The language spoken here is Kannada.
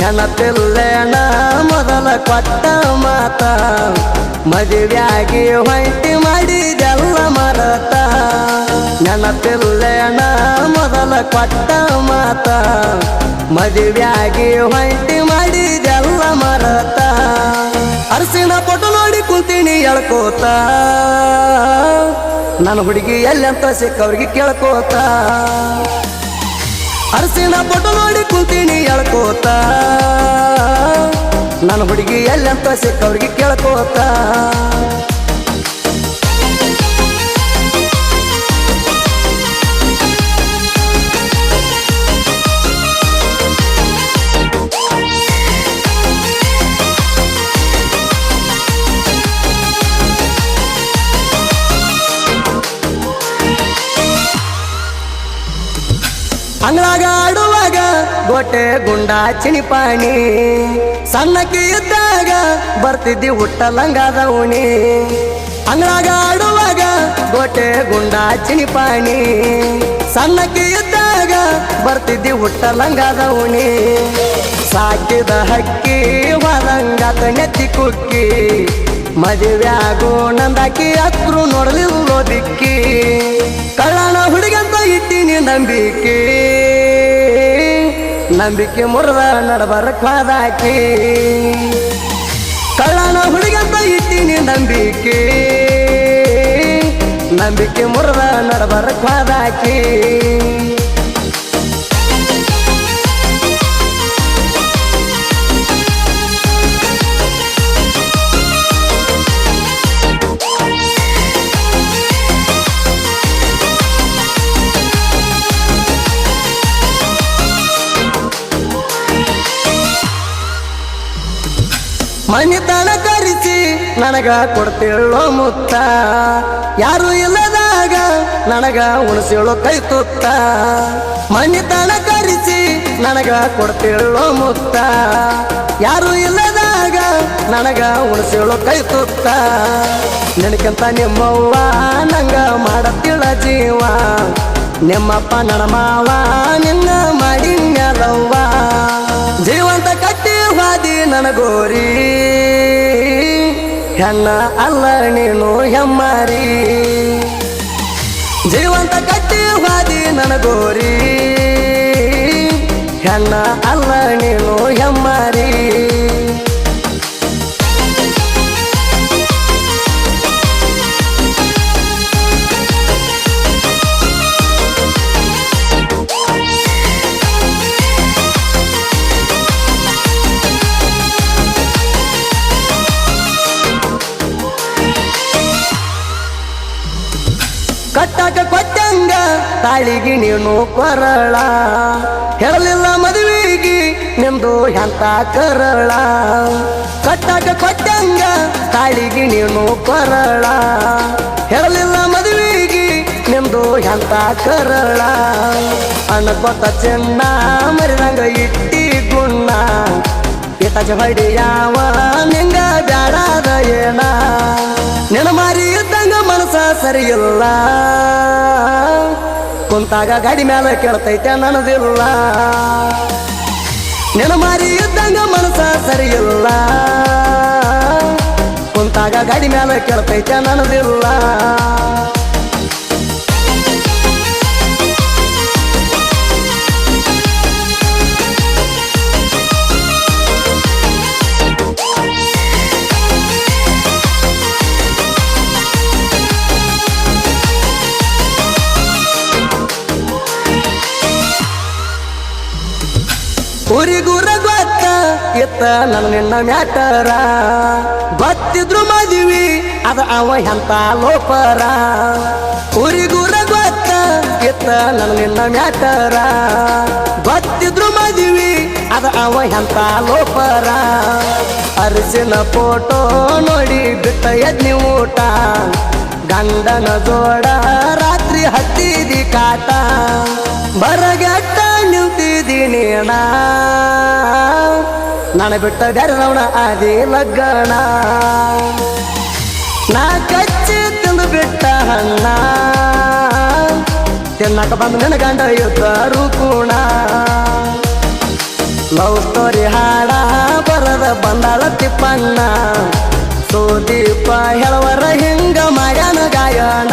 ನೆನಪಿಲ್ಲೇಣ ಮೊದಲ ಕೊಟ್ಟ ಮಾತ, ಮದುವೆಯಾಗಿ ಹೊಂಟಿ ಮಾಡಿದೆಲ್ಲ ಮರತ. ನೆನಪಿಲ್ಲೇಣ ಮೊದಲ ಕೊಟ್ಟ ಮಾತ, ಮದುವೆಯಾಗಿ ಹೊಂಟಿ ಮಾಡಿದೆಲ್ಲ ಮರತ. ಅರಸಿನ ಪೊಟ್ಟು ನೋಡಿ ಕುಂತೀನಿ ಎಳ್ಕೋತ, ನನ್ನ ಹುಡುಗಿ ಎಲ್ಲಂತ ಸಿಕ್ಕವ್ರಿಗೆ ಕೇಳ್ಕೋತ. ಅರಸಿನ ಪೊಟ್ಟು ನೋಡಿ ಕುಂತೀನಿ ನನ್ನ ಹುಡುಗಿ ಎಲ್ಲಂತ ಸಿಕ್ಕವ್ರಿಗೆ ಕೇಳ್ಕೋತ. ಅಂಗಳಾಗ ಗೋಟೆ ಗುಂಡ ಚಿಣಿಪಾಣಿ. ಸಣ್ಣಕ್ಕೆ ಇದ್ದಾಗ ಬರ್ತಿದ್ದಿ ಹುಟ್ಟ ಲಂಗಾದ ಉಣಿ ಅಂಗಳಾಗ ಆಡುವಾಗ ಗೋಟೆ ಗುಂಡ ಚಿಣಿಪಾಣಿ. ಸಣ್ಣಕ್ಕೆ ಇದ್ದಾಗ ಬರ್ತಿದ್ದಿ ಹುಟ್ಟ ಲಂಗಾದ ಉಣಿ ಸಾಕಿದ ಹಕ್ಕಿ ಮಲಂಗದ ನೆತ್ತಿ ಕುಕ್ಕಿ. ಮದುವೆ ಆಗೋ ನಂದಾಕಿ ಹತ್ರು ನೋಡಲಿಲ್ಲೋ ದಿಕ್ಕಿ. ಕಳ್ಳಣ ಹುಡುಗಂತ ಇಟ್ಟಿನಿ ನಂಬಿಕೆ. ನಂಬಿಕೆ ಮುರಿದ ನಡಬರ ಕಾದಾಕಿ. ಕಳ್ಳನ ಹುಡುಗಂತ ಇಟ್ಟಿನಿ ನಂಬಿಕೆ. ನಂಬಿಕೆ ಮುರಿದ ನಡಬರ ಕ್ವಾದಾಕಿ ಮನಿತನ ಕರಿಸಿ ನನಗ ಕೊಡ್ತೇಳೋ ಮುತ್ತ? ಯಾರು ಇಲ್ಲದಾಗ ನನಗ ಉಣಸಿಳೋ ಕೈ ತುತ್ತ. ಮನಿತನ ಕರಿಸಿ ನನಗ ಕೊಡ್ತೇಳೋ ಮುತ್ತ? ಯಾರು ಇಲ್ಲದಾಗ ನನಗ ಉಣಸಿಳೋ ಕೈ ತುತ್ತ. ನಿನಕಂತ ನಿಮ್ಮವ್ವ, ನಂಗ ಮಾಡತ್ತಿಳ ಜೀವ. ನಿಮ್ಮಪ್ಪ, ನನ್ನ ಮಾವ ಹೆಣ್ಣ ಅಲ್ಲ ನೀನು ಹೆಮ್ಮಾರಿ. ಜೀವಂತ ಕಟ್ಟಿ ಹಾದಿ ನನಗೋರಿ. ಹೆಣ್ಣ ಅಲ್ಲ ನೀನು ಹೆಮ್ಮಾರಿ. ಕಟ್ಟಾಕ ಕೊಟ್ಟಂಗ ತಾಳಿಗಿ ನೀನು ಕೊರಳ. ಹೇಳಲಿಲ್ಲ ಮದುವೆಗಿ ನಿಮ್ದು ಎಂತ ಕರಳ. ಕಟ್ಟಾಕ ಕೊಟ್ಟಂಗ ತಾಳಿಗಿ ನೀನು ಕೊರಳ. ಹೇಳಲಿಲ್ಲ ಮದುವೆಗಿ ನಿಮ್ದು ಎಂತ ಕರಳ. ಅನ್ಕೊತ ಚೆನ್ನ ಮರಿದಂಗ ಇಟ್ಟಿ ಗುಣ್ಣ. ಇಟಚ ಹೊಡಿಯಾವ ನಿಂಗ ಬ್ಯಾಡಾದ ಏನ. ನಿನ್ನ ಮಾರಿ ಇದ್ದಂಗ ಸರಿಯಿಲ್ಲ. ಕುಂತಾಗ ಗಾಡಿ ಮ್ಯಾಲ ಕೇಳ್ತೈತೆ ನನದಿಲ್ಲ ನೆನಮಾರಿ ಮಾರಿ ಇದ್ದಂಗ ಮನಸ ಸರಿಯಿಲ್ಲ. ಕುಂತಾಗ ಗಾಡಿ ಮ್ಯಾಲ ಕೇಳ್ತೈತೆ ನನದಿಲ್ಲ ಇತ್ತ ನನ್ನ ನಿನ್ನ ಮ್ಯಾಟರ. ಬತ್ತಿದ್ರು ಮದುವಿ, ಅದ ಅವ ಎಂತ ಲೋಪರ. ಊರಿಗೂರ ಗೊತ್ತ ಎತ್ತ ನನ್ನ ನಿನ್ನ ಮ್ಯಾಟರ. ಬತ್ತಿದ್ರು ಮದುವಿ, ಅದ ಅವ ಎಂತ ಲೋಪರ. ಅರಿಸಿನ ಫೋಟೋ ನೋಡಿ ಬಿಟ್ಟ ಎದ್ನಿ ಊಟ. ಗಂಡನ ಜೋಡ ರಾತ್ರಿ ಹತ್ತಿದಿ ಕಾಟ. ಬರಗಟ್ಟ ನಿಂತಿದ್ದೀನಿ ಅಣ್ಣ ನಾನು ಬಿಟ್ಟ ಬೆರವಣ ಆದಿ ಲಗ್ಗಣ ನಾ ಕಚ್ಚಿ ತಿಂದು ಬಿಟ್ಟ ಹಣ್ಣ ತಿನ್ನಕ ಬಂದು ನಿನ್ನ ಗಂಡ ಇದ್ದರು ಕೂಣ ಲವ್ ಸ್ಟೋರಿ ಹಾಡ ಬರದ ಬಂದಾಳ ತಿಪ್ಪಣ್ಣ. ಸೋದೀಪ ಹೇಳವರ ಹಿಂಗ ಮಗನ ಗಾಯಣ.